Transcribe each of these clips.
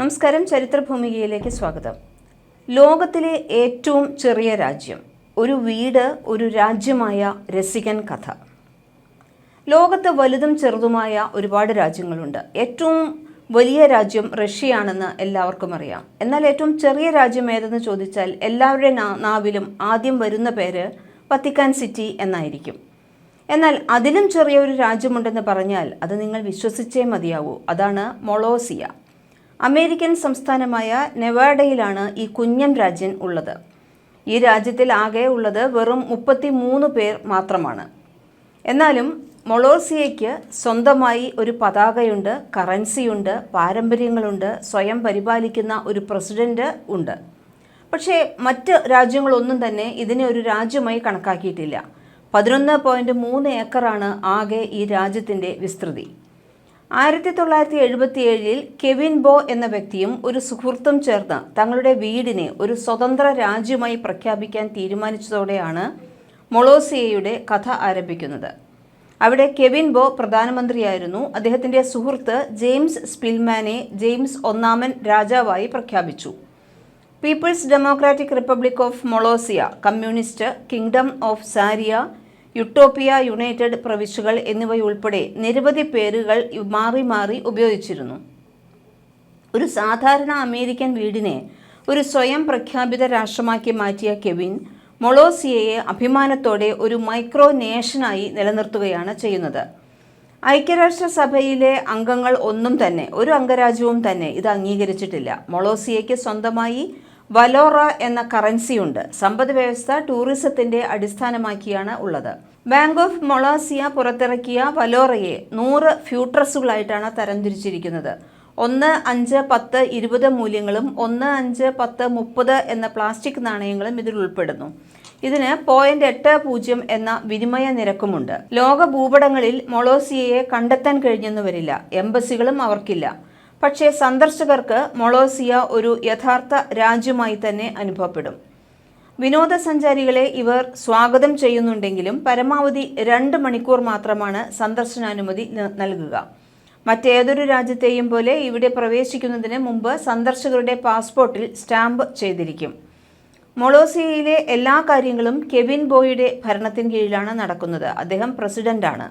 നമസ്കാരം. ചരിത്രഭൂമികയിലേക്ക് സ്വാഗതം. ലോകത്തിലെ ഏറ്റവും ചെറിയ രാജ്യം ഒരു വീട് ഒരു രാജ്യമായ രസികൻ കഥ. ലോകത്ത് വലുതും ചെറുതുമായ ഒരുപാട് രാജ്യങ്ങളുണ്ട്. ഏറ്റവും വലിയ രാജ്യം റഷ്യയാണെന്ന് എല്ലാവർക്കും അറിയാം. എന്നാൽ ഏറ്റവും ചെറിയ രാജ്യം ഏതെന്ന് ചോദിച്ചാൽ എല്ലാവരുടെ നാവിലും ആദ്യം വരുന്ന പേര് വത്തിക്കാൻ സിറ്റി എന്നായിരിക്കും. എന്നാൽ അതിലും ചെറിയൊരു രാജ്യമുണ്ടെന്ന് പറഞ്ഞാൽ അത് നിങ്ങൾ വിശ്വസിച്ചേ മതിയാവൂ. അതാണ് മൊളോസിയ. അമേരിക്കൻ സംസ്ഥാനമായ നെവാഡയിലാണ് ഈ കുഞ്ഞൻ രാജ്യം ഉള്ളത്. ഈ രാജ്യത്തിൽ ആകെ ഉള്ളത് വെറും മുപ്പത്തി മൂന്ന് പേർ മാത്രമാണ്. എന്നാലും മൊളോസിയയ്ക്ക് സ്വന്തമായി ഒരു പതാകയുണ്ട് കറൻസിയുണ്ട് പാരമ്പര്യങ്ങളുണ്ട് സ്വയം പരിപാലിക്കുന്ന ഒരു പ്രസിഡന്റ് ഉണ്ട്. പക്ഷേ മറ്റ് രാജ്യങ്ങളൊന്നും തന്നെ ഇതിനെ ഒരു രാജ്യമായി കണക്കാക്കിയിട്ടില്ല. പതിനൊന്ന് പോയിന്റ് മൂന്ന് ഏക്കറാണ് ആകെ ഈ രാജ്യത്തിന്റെ വിസ്തൃതി. ആയിരത്തി തൊള്ളായിരത്തി എഴുപത്തി ഏഴിൽ കെവിൻ ബോ എന്ന വ്യക്തിയും ഒരു സുഹൃത്തും ചേർന്ന് തങ്ങളുടെ വീടിനെ ഒരു സ്വതന്ത്ര രാജ്യമായി പ്രഖ്യാപിക്കാൻ തീരുമാനിച്ചതോടെയാണ് മൊളോസിയയുടെ കഥ ആരംഭിക്കുന്നത്. അവിടെ കെവിൻ ബോ പ്രധാനമന്ത്രിയായിരുന്നു. അദ്ദേഹത്തിന്റെ സുഹൃത്ത് ജെയിംസ് സ്പിൽമാനെ ജെയിംസ് ഒന്നാമൻ രാജാവായി പ്രഖ്യാപിച്ചു. People's Democratic Republic of Molossia Communist Kingdom of Saria Utopia United പ്രവിശ്യകൾ എന്നിവയുൾപ്പെടെ നിരവധി പേരുകൾ മാറി മാറി ഉപയോഗിച്ചിരുന്നു. ഒരു സാധാരണ അമേരിക്കൻ വീടിനെ ഒരു സ്വയം പ്രഖ്യാപിത രാഷ്ട്രമാക്കി മാറ്റിയ കെവിൻ മൊളോസിയയെ അഭിമാനത്തോടെ ഒരു മൈക്രോ നേഷനായി നിലനിർത്തുകയാണ് ചെയ്യുന്നത്. ഐക്യരാഷ്ട്രസഭയിലെ അംഗങ്ങൾ ഒന്നും തന്നെ ഒരു അംഗരാജ്യവും തന്നെ ഇത് അംഗീകരിച്ചിട്ടില്ല. മൊളോസിയയ്ക്ക് സ്വന്തമായി വലോറ എന്ന കറൻസിയുണ്ട് സമ്പദ് വ്യവസ്ഥ ടൂറിസത്തിന്റെ അടിസ്ഥാനമാക്കിയാണ് ഉള്ളത്. ബാങ്ക് ഓഫ് മൊളാസിയ പുറത്തിറക്കിയ വലോറയെ നൂറ് ഫ്യൂട്രസുകളായിട്ടാണ് തരംതിരിച്ചിരിക്കുന്നത്. ഒന്ന് അഞ്ച് പത്ത് ഇരുപത് മൂല്യങ്ങളും ഒന്ന് അഞ്ച് പത്ത് മുപ്പത് എന്ന പ്ലാസ്റ്റിക് നാണയങ്ങളും ഇതിൽ ഉൾപ്പെടുന്നു. ഇതിന് പോയിന്റ് എട്ട് പൂജ്യം എന്ന വിനിമയ നിരക്കുമുണ്ട്. ലോക ഭൂപടങ്ങളിൽ മൊളോസിയയെ കണ്ടെത്താൻ കഴിഞ്ഞെന്ന് വരില്ല. എംബസികളും അവർക്കില്ല. പക്ഷേ സന്ദർശകർക്ക് മൊളോസിയ ഒരു യഥാർത്ഥ രാജ്യമായി തന്നെ അനുഭവപ്പെടും. വിനോദസഞ്ചാരികളെ ഇവർ സ്വാഗതം ചെയ്യുന്നുണ്ടെങ്കിലും പരമാവധി രണ്ട് മണിക്കൂർ മാത്രമാണ് സന്ദർശനാനുമതി നൽകുക. മറ്റേതൊരു രാജ്യത്തെയും പോലെ ഇവിടെ പ്രവേശിക്കുന്നതിന് മുമ്പ് സന്ദർശകരുടെ പാസ്പോർട്ടിൽ സ്റ്റാമ്പ് ചെയ്തിരിക്കും. മൊളോസിയയിലെ എല്ലാ കാര്യങ്ങളും കെവിൻ ബോയിയുടെ ഭരണത്തിന് കീഴിലാണ് നടക്കുന്നത്. അദ്ദേഹം പ്രസിഡന്റാണ്.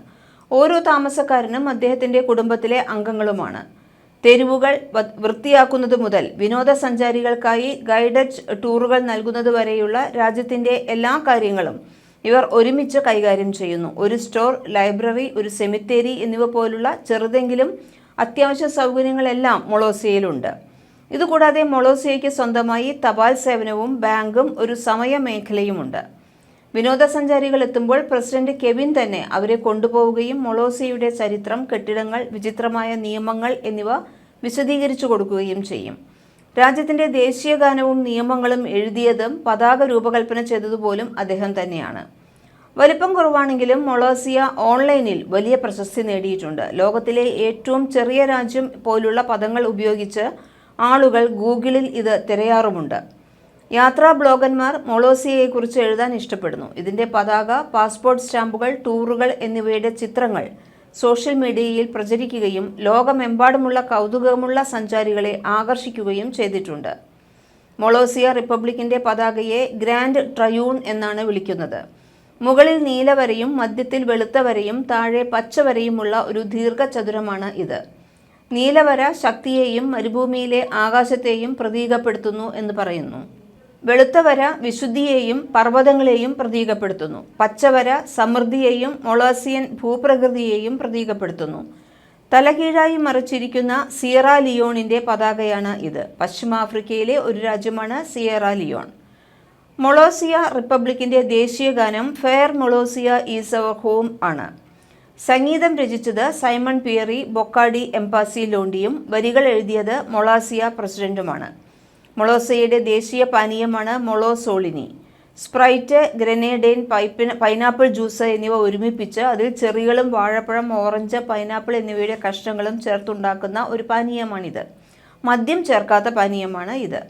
ഓരോ താമസക്കാരനും അദ്ദേഹത്തിന്റെ കുടുംബത്തിലെ അംഗങ്ങളുമാണ്. തെരുവുകൾ വൃത്തിയാക്കുന്നത് മുതൽ വിനോദസഞ്ചാരികൾക്കായി ഗൈഡഡ് ടൂറുകൾ നൽകുന്നത് വരെയുള്ള രാജ്യത്തിന്റെ എല്ലാ കാര്യങ്ങളും ഇവർ ഒരുമിച്ച് കൈകാര്യം ചെയ്യുന്നു. ഒരു സ്റ്റോർ ലൈബ്രറി ഒരു സെമിത്തേരി എന്നിവ പോലുള്ള ചെറുതെങ്കിലും അത്യാവശ്യ സൗകര്യങ്ങളെല്ലാം മൊളോസിയയിലുണ്ട്. ഇതുകൂടാതെ മൊളോസിയയ്ക്ക് സ്വന്തമായി തപാൽ സേവനവും ബാങ്കും ഒരു സമയ മേഖലയുമുണ്ട് വിനോദസഞ്ചാരികൾ എത്തുമ്പോൾ പ്രസിഡന്റ് കെവിൻ തന്നെ അവരെ കൊണ്ടുപോവുകയും മൊളോസിയുടെ ചരിത്രം കെട്ടിടങ്ങൾ വിചിത്രമായ നിയമങ്ങൾ എന്നിവ വിശദീകരിച്ചു കൊടുക്കുകയും ചെയ്യും. രാജ്യത്തിന്റെ ദേശീയ ഗാനവും നിയമങ്ങളും എഴുതിയതും പതാക രൂപകൽപ്പന ചെയ്തതുപോലും അദ്ദേഹം തന്നെയാണ്. വലിപ്പം കുറവാണെങ്കിലും മൊളോസിയ ഓൺലൈനിൽ വലിയ പ്രശസ്തി നേടിയിട്ടുണ്ട്. ലോകത്തിലെ ഏറ്റവും ചെറിയ രാജ്യം പോലുള്ള പദങ്ങൾ ഉപയോഗിച്ച് ആളുകൾ ഗൂഗിളിൽ ഇത് തിരയാറുമുണ്ട്. യാത്രാ ബ്ലോഗന്മാർ മൊളോസിയയെക്കുറിച്ച് എഴുതാൻ ഇഷ്ടപ്പെടുന്നു. ഇതിന്റെ പതാക പാസ്പോർട്ട് സ്റ്റാമ്പുകൾ ടൂറുകൾ എന്നിവയുടെ ചിത്രങ്ങൾ സോഷ്യൽ മീഡിയയിൽ പ്രചരിക്കുകയും ലോകമെമ്പാടുമുള്ള കൗതുകമുള്ള സഞ്ചാരികളെ ആകർഷിക്കുകയും ചെയ്തിട്ടുണ്ട്. മൊളോസിയ റിപ്പബ്ലിക്കിന്റെ പതാകയെ ഗ്രാൻഡ് ട്രയൂൺ എന്നാണ് വിളിക്കുന്നത്. മുകളിൽ നീലവരയും മധ്യത്തിൽ വെളുത്ത വരയും താഴെ പച്ചവരയുമുള്ള ഒരു ദീർഘചതുരമാണ് ഇത്. നീലവര ശക്തിയെയും മരുഭൂമിയിലെ ആകാശത്തെയും പ്രതീകപ്പെടുത്തുന്നു എന്ന് പറയുന്നു. വെളുത്ത വര വിശുദ്ധിയെയും പർവതങ്ങളെയും പ്രതീകപ്പെടുത്തുന്നു. പച്ചവര സമൃദ്ധിയെയും മൊളാസിയൻ ഭൂപ്രകൃതിയെയും പ്രതീകപ്പെടുത്തുന്നു. തലകീഴായി മറിച്ചിരിക്കുന്ന സിയറ ലിയോണിന്റെ പതാകയാണ് ഇത്. പശ്ചിമാഫ്രിക്കയിലെ ഒരു രാജ്യമാണ് സിയറ ലിയോൺ. മൊളോസിയ റിപ്പബ്ലിക്കിന്റെ ദേശീയ ഗാനം fair Molossia is our home ആണ്. സംഗീതം രചിച്ചത് സൈമൺ പിയറി ബൊക്കാഡി എംപാസി ലോണ്ടിയും വരികൾ എഴുതിയത് മൊളാസിയ പ്രസിഡന്റുമാണ്. മൊളോസിയയുടെ ദേശീയ പാനീയമാണ് മൊളോസോളിനി. സ്പ്രൈറ്റ് ഗ്രനേഡൈൻ പൈപ്പിൻ പൈനാപ്പിൾ ജ്യൂസ് എന്നിവ ഒരുമിപ്പിച്ച് അതിൽ ചെറികളും വാഴപ്പഴം ഓറഞ്ച് പൈനാപ്പിൾ എന്നിവയുടെ കഷ്ണങ്ങളും ചേർത്തുണ്ടാക്കുന്ന ഒരു പാനീയമാണിത്. മദ്യം ചേർക്കാത്ത പാനീയമാണ് ഇത്.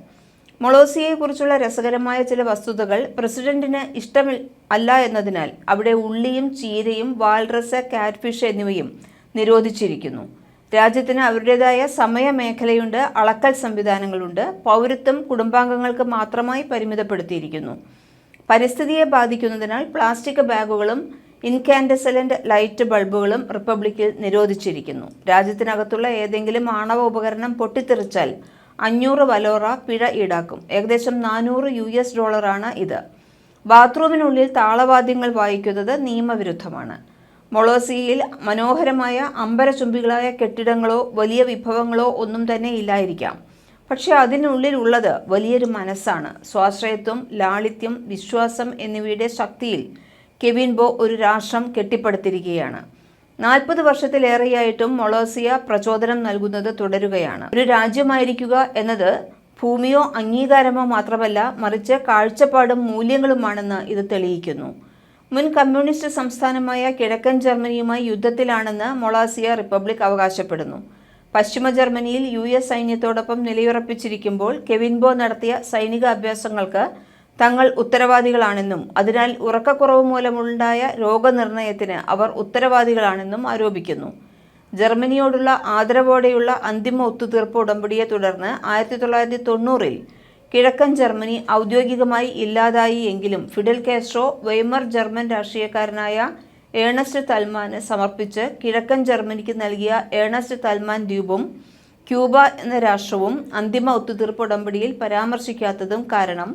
മൊളോസിയെക്കുറിച്ചുള്ള രസകരമായ ചില വസ്തുതകൾ പ്രസിഡന്റിന് ഇഷ്ടമി അല്ല എന്നതിനാൽ അവിടെ ഉള്ളിയും ചീരയും വാൽറസ് കാറ്റ്ഫിഷ് എന്നിവയും നിരോധിച്ചിരിക്കുന്നു. രാജ്യത്തിന് അവരുടേതായ സമയമേഖലയുണ്ട് അളക്കൽ സംവിധാനങ്ങളുണ്ട് പൗരത്വം കുടുംബാംഗങ്ങൾക്ക് മാത്രമായി പരിമിതപ്പെടുത്തിയിരിക്കുന്നു. പരിസ്ഥിതിയെ ബാധിക്കുന്നതിനാൽ പ്ലാസ്റ്റിക് ബാഗുകളും ഇൻകാൻഡസലന്റ് ലൈറ്റ് ബൾബുകളും റിപ്പബ്ലിക്കിൽ നിരോധിച്ചിരിക്കുന്നു. രാജ്യത്തിനകത്തുള്ള ഏതെങ്കിലും ആണവ ഉപകരണം പൊട്ടിത്തെറിച്ചാൽ അഞ്ഞൂറ് വലോറ പിഴ ഈടാക്കും. ഏകദേശം നാനൂറ് യു എസ് ഡോളറാണ് ഇത്. ബാത്റൂമിനുള്ളിൽ താളവാദ്യങ്ങൾ വായിക്കുന്നത് നിയമവിരുദ്ധമാണ്. മൊളോസിയയിൽ മനോഹരമായ അമ്പരചുംബികളായ കെട്ടിടങ്ങളോ വലിയ വിഭവങ്ങളോ ഒന്നും തന്നെ ഇല്ലായിരിക്കാം. പക്ഷേ അതിനുള്ളിലുള്ളത് വലിയൊരു മനസ്സാണ്. സ്വാശ്രയത്വം ലാളിത്യം വിശ്വാസം എന്നിവയുടെ ശക്തിയിൽ കെവിൻ ബോ ഒരു രാഷ്ട്രം കെട്ടിപ്പടുത്തിരിക്കുകയാണ്. നാൽപ്പത് വർഷത്തിലേറെയായിട്ടും മൊളോസിയ പ്രചോദനം നൽകുന്നത് തുടരുകയാണ്. ഒരു രാജ്യമായിരിക്കുക എന്നത് ഭൂമിയോ അംഗീകാരമോ മാത്രമല്ല മറിച്ച് കാഴ്ചപ്പാടും മൂല്യങ്ങളുമാണെന്ന് ഇത് തെളിയിക്കുന്നു. മുൻ കമ്മ്യൂണിസ്റ്റ് സംസ്ഥാനമായ കിഴക്കൻ ജർമ്മനിയുമായി യുദ്ധത്തിലാണെന്ന് മൊളാസിയ റിപ്പബ്ലിക് അവകാശപ്പെടുന്നു. പശ്ചിമ ജർമ്മനിയിൽ യു എസ് സൈന്യത്തോടൊപ്പം നിലയുറപ്പിച്ചിരിക്കുമ്പോൾ കെവിൻബോ നടത്തിയ സൈനിക അഭ്യാസങ്ങൾക്ക് തങ്ങൾ ഉത്തരവാദികളാണെന്നും അതിനാൽ ഉറക്കക്കുറവ് മൂലമുണ്ടായ രോഗനിർണയത്തിന് അവർ ഉത്തരവാദികളാണെന്നും ആരോപിക്കുന്നു. ജർമ്മനിയോടുള്ള ആദരവോടെയുള്ള അന്തിമ ഒത്തുതീർപ്പ് ഉടമ്പടിയെ തുടർന്ന് ആയിരത്തി തൊള്ളായിരത്തി തൊണ്ണൂറിൽ കിഴക്കൻ ജർമ്മനി ഔദ്യോഗികമായി ഇല്ലാതായി എങ്കിലും ഫിഡൽ കാസ്ട്രോ വെയ്മർ ജർമ്മൻ രാഷ്ട്രീയക്കാരനായ ഏണസ്റ്റ് തൽമാന് സമർപ്പിച്ച് കിഴക്കൻ ജർമ്മനിക്ക് നൽകിയ ഏണസ്റ്റ് തൽമാൻ ദ്വീപും ക്യൂബ എന്ന രാഷ്ട്രവും അന്തിമ ഒത്തുതീർപ്പ് ഉടമ്പടിയിൽ പരാമർശിക്കാത്തതും കാരണം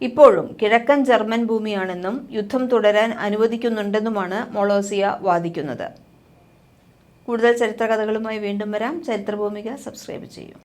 ഇപ്പോഴും കിഴക്കൻ ജർമ്മൻ ഭൂമിയാണെന്നും യുദ്ധം തുടരാൻ അനുവദിക്കുന്നുണ്ടെന്നുമാണ് മൊളോസിയ വാദിക്കുന്നത്. കൂടുതൽ ചരിത്രകഥകളുമായി വീണ്ടും വരാം. ചരിത്രഭൂമിക സബ്സ്ക്രൈബ് ചെയ്യൂ.